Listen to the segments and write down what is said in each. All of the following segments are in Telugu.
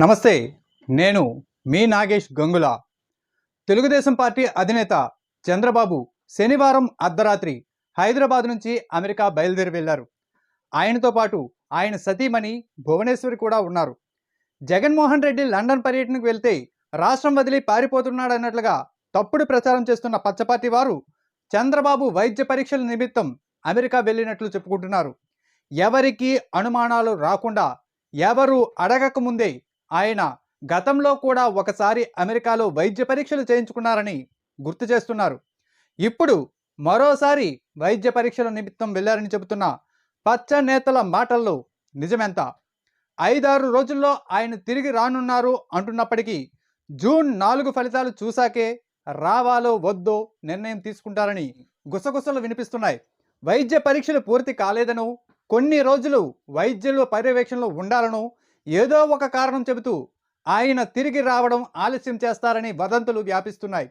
నమస్తే నేను మీ నాగేష్ గంగుల. తెలుగుదేశం పార్టీ అధినేత చంద్రబాబు శనివారం అర్ధరాత్రి హైదరాబాద్ నుంచి అమెరికా బయలుదేరి వెళ్ళారు ఆయనతో పాటు ఆయన సతీమణి భువనేశ్వరి కూడా ఉన్నారు. జగన్మోహన్ రెడ్డి లండన్ పర్యటనకు వెళ్తే రాష్ట్రం వదిలి పారిపోతున్నాడన్నట్లుగా తప్పుడు ప్రచారం చేస్తున్న పచ్చపార్టీ వారు చంద్రబాబు వైద్య పరీక్షల నిమిత్తం అమెరికా వెళ్ళినట్లు చెప్పుకుంటున్నారు. ఎవరికి అనుమానాలు రాకుండా ఎవరు అడగకముందే ఆయన గతంలో కూడా ఒకసారి అమెరికాలో వైద్య పరీక్షలు చేయించుకున్నారని గుర్తు చేస్తున్నారు. ఇప్పుడు మరోసారి వైద్య పరీక్షల నిమిత్తం వెళ్ళారని చెబుతున్న పచ్చ నేతల మాటల్లో నిజమెంత? ఐదారు రోజుల్లో ఆయన తిరిగి రానున్నారు అంటున్నప్పటికీ జూన్ నాలుగు ఫలితాలు చూశాకే రావాలో వద్దో నిర్ణయం తీసుకుంటారని గుసగుసలు వినిపిస్తున్నాయి. వైద్య పరీక్షలు పూర్తి కాలేదను కొన్ని రోజులు వైద్యుల పర్యవేక్షణలో ఉండాలను ఏదో ఒక కారణం చెబుతూ ఆయన తిరిగి రావడం ఆలస్యం చేస్తారని వదంతులు వ్యాపిస్తున్నాయి.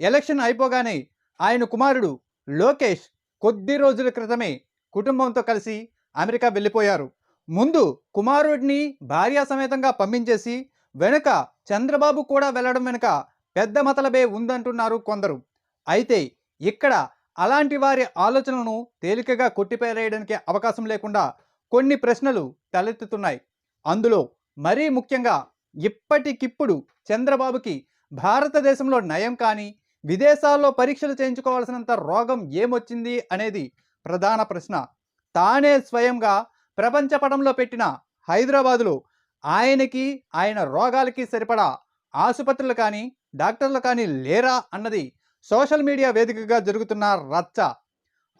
ఎలక్షన్ అయిపోగానే ఆయన కుమారుడు లోకేష్ కొద్ది రోజుల క్రితమే కుటుంబంతో కలిసి అమెరికా వెళ్ళిపోయారు. ముందు కుమారుడిని భార్యా సమేతంగా పంపించేసి వెనుక చంద్రబాబు కూడా వెళ్ళడం వెనుక పెద్ద మతలబే ఉందంటున్నారు కొందరు. అయితే ఇక్కడ అలాంటి వారి ఆలోచనలను తేలికగా కొట్టిపేరేయడానికి అవకాశం లేకుండా కొన్ని ప్రశ్నలు తలెత్తుతున్నాయి. అందులో మరీ ముఖ్యంగా ఇప్పటికిప్పుడు చంద్రబాబుకి భారతదేశంలో నయం కానీ విదేశాల్లో పరీక్షలు చేయించుకోవాల్సినంత రోగం ఏమొచ్చింది అనేది ప్రధాన ప్రశ్న. తానే స్వయంగా ప్రపంచ పటంలో పెట్టిన హైదరాబాదులో ఆయనకి ఆయన రోగాలకి సరిపడా ఆసుపత్రులు కానీ డాక్టర్లు కానీ లేరా అన్నది సోషల్ మీడియా వేదికగా జరుగుతున్న రచ్చ.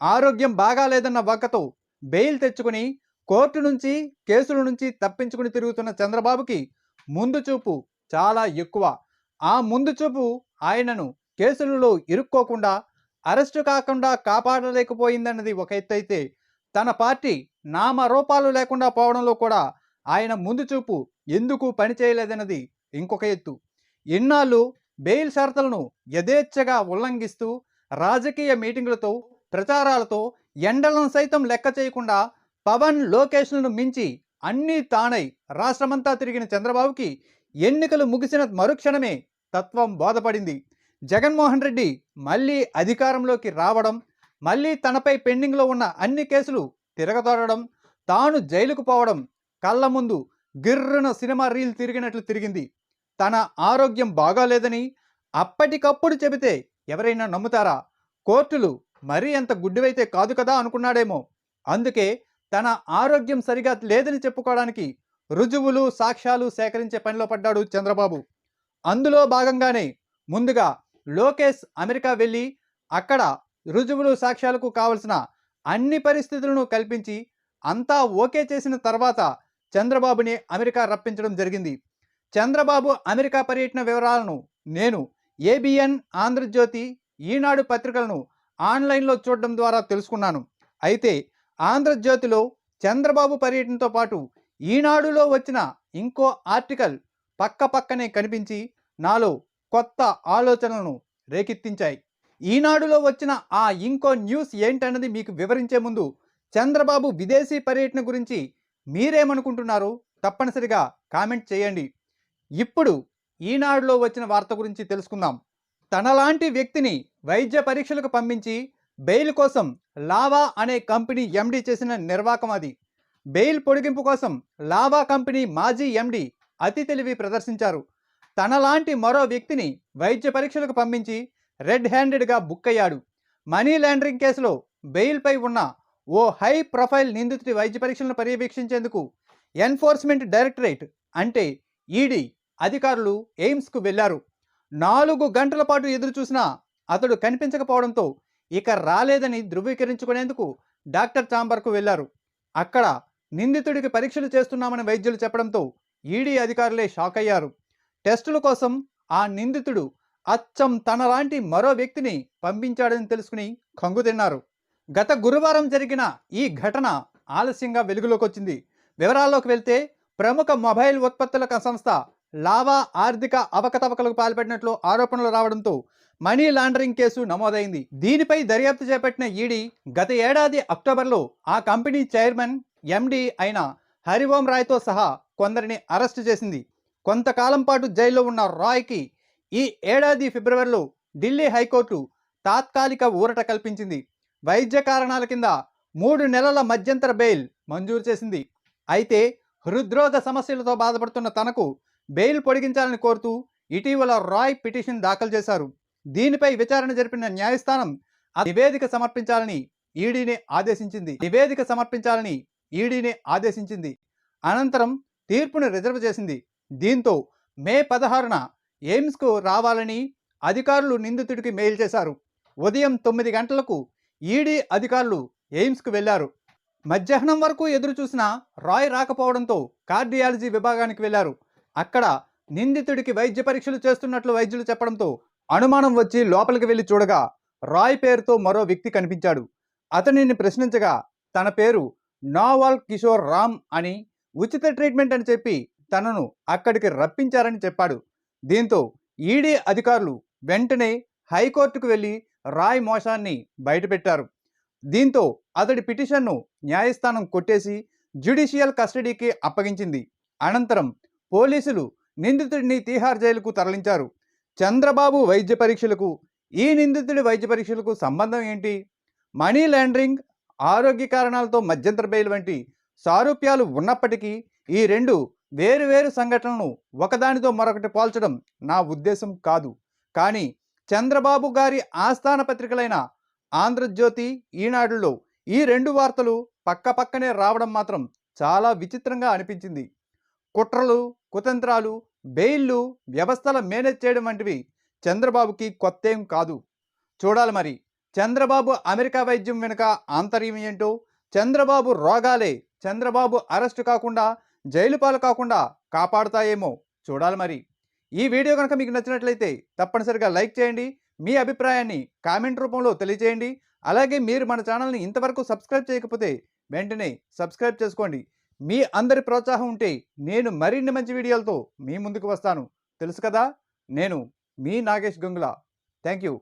ఆరోగ్యం బాగాలేదన్న వక్కతో బెయిల్ తెచ్చుకుని కోర్టు నుంచి కేసుల నుంచి తప్పించుకుని తిరుగుతున్న చంద్రబాబుకి ముందు చూపు చాలా ఎక్కువ. ఆ ముందు చూపు ఆయనను కేసులలో ఇరుక్కోకుండా అరెస్టు కాకుండా కాపాడలేకపోయిందన్నది ఒక ఎత్తైతే తన పార్టీ నామరూపాలు లేకుండా పోవడంలో కూడా ఆయన ముందు చూపు ఎందుకు పనిచేయలేదన్నది ఇంకొక ఎత్తు. ఇన్నాళ్ళు బెయిల్ షరతులను యథేచ్ఛగా ఉల్లంఘిస్తూ రాజకీయ మీటింగులతో ప్రచారాలతో ఎండలను సైతం లెక్క చేయకుండా పవన్ లోకేష్లను మించి అన్నీ తానై రాష్ట్రమంతా తిరిగిన చంద్రబాబుకి ఎన్నికలు ముగిసిన మరుక్షణమే తత్వం బోధపడింది. జగన్మోహన్ రెడ్డి మళ్ళీ అధికారంలోకి రావడం మళ్ళీ తనపై పెండింగ్లో ఉన్న అన్ని కేసులు తిరగతోడడం తాను జైలుకు పోవడం కళ్ళ ముందు గిర్రున సినిమా రీల్ తిరిగినట్లు తిరిగింది. తన ఆరోగ్యం బాగాలేదని అప్పటికప్పుడు చెబితే ఎవరైనా నమ్ముతారా? కోర్టులు మరీ అంత గుడ్డివైతే కాదు కదా అనుకున్నాడేమో. అందుకే తన ఆరోగ్యం సరిగా లేదని చెప్పుకోవడానికి రుజువులు సాక్ష్యాలు సేకరించే పనిలో పడ్డాడు చంద్రబాబు. అందులో భాగంగానే ముందుగా లోకేష్ అమెరికా వెళ్ళి అక్కడ రుజువులు సాక్ష్యాలకు కావలసిన అన్ని పరిస్థితులను కల్పించి అంతా ఓకే చేసిన తర్వాత చంద్రబాబుని అమెరికా రప్పించడం జరిగింది. చంద్రబాబు అమెరికా పర్యటన వివరాలను నేను ఏబిఎన్ ఆంధ్రజ్యోతి ఈనాడు పత్రికలను ఆన్లైన్లో చూడడం ద్వారా తెలుసుకున్నాను. అయితే ఆంధ్రజ్యోతిలో చంద్రబాబు పర్యటనతో పాటు ఈనాడులో వచ్చిన ఇంకో ఆర్టికల్ పక్క పక్కనే కనిపించి నాలో కొత్త ఆలోచనలను రేకెత్తించాయి. ఈనాడులో వచ్చిన ఆ ఇంకో న్యూస్ ఏంటన్నది మీకు వివరించే ముందు చంద్రబాబు విదేశీ పర్యటన గురించి మీరేమనుకుంటున్నారు తప్పనిసరిగా కామెంట్ చేయండి. ఇప్పుడు ఈనాడులో వచ్చిన వార్త గురించి తెలుసుకుందాం. తనలాంటి వ్యక్తిని వైద్య పరీక్షలకు పంపించి బెయిల్ కోసం లావా అనే కంపెనీ ఎండి చేసిన నిర్వాకం అది. బెయిల్ పొడిగింపు కోసం లావా కంపెనీ మాజీ ఎండి అతి తెలివి ప్రదర్శించారు. తనలాంటి మరో వ్యక్తిని వైద్య పరీక్షలకు పంపించి రెడ్ హ్యాండెడ్గా బుక్ అయ్యాడు. మనీ లాండరింగ్ కేసులో బెయిల్పై ఉన్న ఓ హై ప్రొఫైల్ నిందితుడి వైద్య పరీక్షలను పర్యవేక్షించేందుకు ఎన్ఫోర్స్మెంట్ డైరెక్టరేట్ అంటే ఈడీ అధికారులు ఎయిమ్స్కు వెళ్ళారు నాలుగు గంటల పాటు ఎదురుచూసినా అతడు కనిపించకపోవడంతో ఇక రాలేదని ధృవీకరించుకునేందుకు డాక్టర్ చాంబర్కు వెళ్ళారు అక్కడ నిందితుడికి పరీక్షలు చేస్తున్నామని వైద్యులు చెప్పడంతో ఈడీ అధికారులే షాక్ అయ్యారు. టెస్టుల కోసం ఆ నిందితుడు అచ్చం తనలాంటి మరో వ్యక్తిని పంపించాడని తెలుసుకుని కంగుతిన్నారు గత గురువారం జరిగిన ఈ ఘటన ఆలస్యంగా వెలుగులోకి వచ్చింది వివరాల్లోకి వెళ్తే ప్రముఖ మొబైల్ ఉత్పత్తుల సంస్థ లావా ఆర్థిక అవకతవకలకు పాల్పడినట్లు ఆరోపణలు రావడంతో మనీ లాండరింగ్ కేసు నమోదైంది. దీనిపై దర్యాప్తు చేపట్టిన ఈడీ గత ఏడాది అక్టోబర్లో ఆ కంపెనీ చైర్మన్ ఎండి అయిన హరిఓం రాయ్తో సహా కొందరిని అరెస్టు చేసింది. కొంతకాలం పాటు జైల్లో ఉన్న రాయ్కి ఈ ఏడాది ఫిబ్రవరిలో ఢిల్లీ హైకోర్టు తాత్కాలిక ఊరట కల్పించింది. వైద్య కారణాల కింద మూడు నెలల మధ్యంతర బెయిల్ మంజూరు చేసింది. అయితే హృద్రోగ సమస్యలతో బాధపడుతున్న తనకు బెయిల్ పొడిగించాలని కోరుతూ ఇటీవల రాయ్ పిటిషన్ దాఖలు చేశారు. దీనిపై విచారణ జరిపిన న్యాయస్థానం ఆ నివేదిక సమర్పించాలని ఈడీని ఆదేశించింది. నివేదిక సమర్పించాలని ఈడీని ఆదేశించింది. అనంతరం తీర్పును రిజర్వ్ చేసింది. దీంతో మే పదహారున ఎయిమ్స్కు రావాలని అధికారులు నిందితుడికి మెయిల్ చేశారు. ఉదయం తొమ్మిది గంటలకు ఈడీ అధికారులు ఎయిమ్స్కు వెళ్ళారు మధ్యాహ్నం వరకు ఎదురు చూసిన రాయ్ రాకపోవడంతో కార్డియాలజీ విభాగానికి వెళ్ళారు అక్కడ నిందితుడికి వైద్య పరీక్షలు చేస్తున్నట్లు వైద్యులు చెప్పడంతో అనుమానం వచ్చి లోపలికి వెళ్ళి చూడగా రాయ్ పేరుతో మరో వ్యక్తి కనిపించాడు. అతనిని ప్రశ్నించగా తన పేరు నావాల్ కిషోర్ రామ్ అని ఉచిత ట్రీట్మెంట్ అని చెప్పి తనను అక్కడికి రప్పించారని చెప్పాడు. దీంతో ఈడీ అధికారులు వెంటనే హైకోర్టుకు వెళ్ళి రాయ్ మోసాన్ని బయటపెట్టారు. దీంతో అతడి పిటిషన్ను న్యాయస్థానం కొట్టేసి జ్యుడిషియల్ కస్టడీకి అప్పగించింది. అనంతరం పోలీసులు నిందితుడిని తీహార్ జైలుకు తరలించారు. చంద్రబాబు వైద్య పరీక్షలకు ఈ నిందితుడి వైద్య పరీక్షలకు సంబంధం ఏంటి? మనీ లాండరింగ్ ఆరోగ్య కారణాలతో మధ్యంతర బెయిల్ వంటి సారూప్యాలు ఉన్నప్పటికీ ఈ రెండు వేరు వేరు సంఘటనలను ఒకదానితో మరొకటి పోల్చడం నా ఉద్దేశం కాదు. కానీ చంద్రబాబు గారి ఆస్థాన పత్రికలైన ఆంధ్రజ్యోతి ఈనాడులో ఈ రెండు వార్తలు పక్కపక్కనే రావడం మాత్రం చాలా విచిత్రంగా అనిపించింది. కుట్రలు కుతంత్రాలు బెయిల్లు వ్యవస్థల మేనేజ్ చేయడం వంటివి చంద్రబాబుకి కొత్తేం కాదు. చూడాలి మరి చంద్రబాబు అమెరికా వైద్యం వెనుక ఆంతర్యం ఏంటో? చంద్రబాబు రోగాలే చంద్రబాబు అరెస్టు కాకుండా జైలు పాలు కాకుండా కాపాడుతాయేమో? చూడాలి మరి. ఈ వీడియో కనుక మీకు నచ్చినట్లయితే తప్పనిసరిగా లైక్ చేయండి మీ అభిప్రాయాన్ని కామెంట్ రూపంలో తెలియజేయండి అలాగే మీరు మన ఛానల్ని ఇంతవరకు సబ్స్క్రైబ్ చేయకపోతే వెంటనే సబ్స్క్రైబ్ చేసుకోండి. మీ అందరి ప్రోత్సాహం ఉంటే నేను మరిన్ని మంచి వీడియోలతో మీ ముందుకు వస్తాను. తెలుసు కదా? నేను మీ నాగేష్ గంగుల. Thank you